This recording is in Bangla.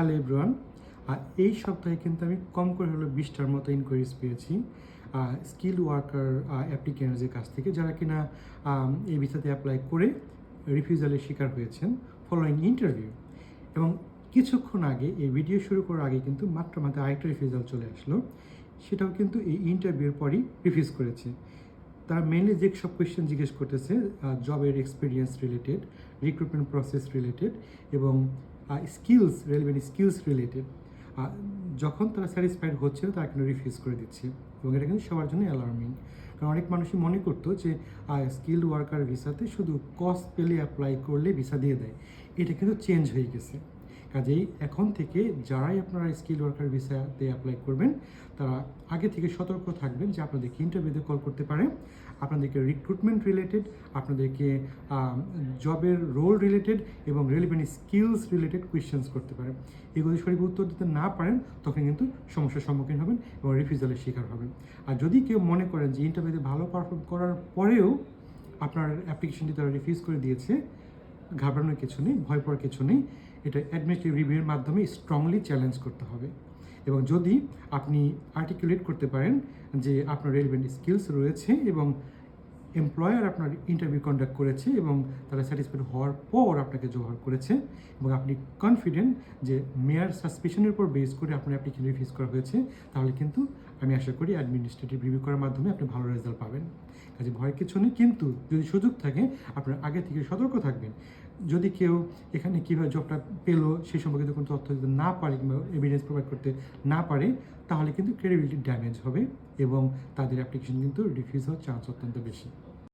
Hello everyone. আর এই সপ্তাহে কিন্তু আমি কম করে হলো বিশটার মতো ইনকোয়ারিজ পেয়েছি। স্কিল ওয়ার্কার অ্যাপ্লিকেন্টসদের কাছ থেকে, যারা কিনা এই ভিসাতে অ্যাপ্লাই করে রিফিউজালের শিকার হয়েছেন ফলোয়িং ইন্টারভিউ এবং কিছুক্ষণ আগে, এই ভিডিও শুরু করার আগে কিন্তু মাত্র মাত্র আরেকটা রিফিউজাল চলে আসলো। সেটাও কিন্তু এই ইন্টারভিউর পরই রিফিউজ করেছে। তারা মেনলি যে সব কোয়েশ্চেন জিজ্ঞেস করতেছে জবের experience related recruitment process related এবং স্কিলস রেলিভেন্ট স্কিলস রিলেটেড যখন তারা স্যাটিসফাইড হচ্ছে, তারা কিন্তু রিফিউজ করে দিচ্ছে। এবং এটা কিন্তু সবার জন্য অ্যালার্মিং কারণ অনেক মানুষই মনে করতো যে স্কিল ওয়ার্কার ভিসাতে শুধু কস্ট পেলে অ্যাপ্লাই করলে ভিসা দিয়ে দেয়। এটা কিন্তু চেঞ্জ হয়ে গেছে। কাজেই এখন থেকে যারাই আপনারা স্কিল ওয়ার্কার ভিসাতে অ্যাপ্লাই করবেন, তারা আগে থেকে সতর্ক থাকবেন যে আপনাদেরকে ইন্টারভিউতে কল করতে পারে, আপনাদেরকে রিক্রুটমেন্ট রিলেটেড আপনাদেরকে জবের রোল রিলেটেড এবং রেলিভেন্ট স্কিলস রিলেটেড কোয়েশ্চেন্স করতে পারে। এগুলো সঠিক উত্তর দিতে না পারেন, তখন কিন্তু সমস্যার সম্মুখীন হবেন এবং রিফিউজালের শিকার হবেন। আর যদি কেউ মনে করেন যে ইন্টারভিউতে ভালো পারফর্ম করার পরেও আপনার অ্যাপ্লিকেশনটি তারা রিফিউজ করে দিয়েছে ঘাবড়ানোর কিছু নেই, ভয় পাওয়ার কিছু নেই। এটা অ্যাডমিনিস্ট্রেটিভ রিভিউর মাধ্যমে স্ট্রংলি চ্যালেঞ্জ করতে হবে। এবং যদি আপনি আর্টিকুলেট করতে পারেন যে আপনার রেলিভেন্ট স্কিলস রয়েছে এবং এমপ্লয়ার আপনার ইন্টারভিউ কন্ডাক্ট করেছে এবং তারা স্যাটিসফাইড হওয়ার পর আপনাকে জোহার করেছে এবং আপনি কনফিডেন্ট যে মেয়ার সাসপেশনের উপর বেস করে আপনার অ্যাপ্লিকেশন রিফিউজ করা হয়েছে, তাহলে কিন্তু আমি আশা করি অ্যাডমিনিস্ট্রেটিভ রিভিউ করার মাধ্যমে আপনি ভালো রেজাল্ট পাবেন। কাজে ভয়ের কিছু নেই, কিন্তু যদি সুযোগ থাকে, আপনার আগে থেকে সতর্ক থাকবেন। যদি কেউ এখানে কীভাবে জবটা পেল সেই সম্পর্কিত কোনো তথ্য দিতে না পারে কিংবা এভিডেন্স প্রোভাইড করতে না পারে, তাহলে কিন্তু ক্রেডিবিলিটি ড্যামেজ হবে এবং তাদের অ্যাপ্লিকেশন কিন্তু রিফিউজ হওয়ার চান্স অত্যন্ত বেশি।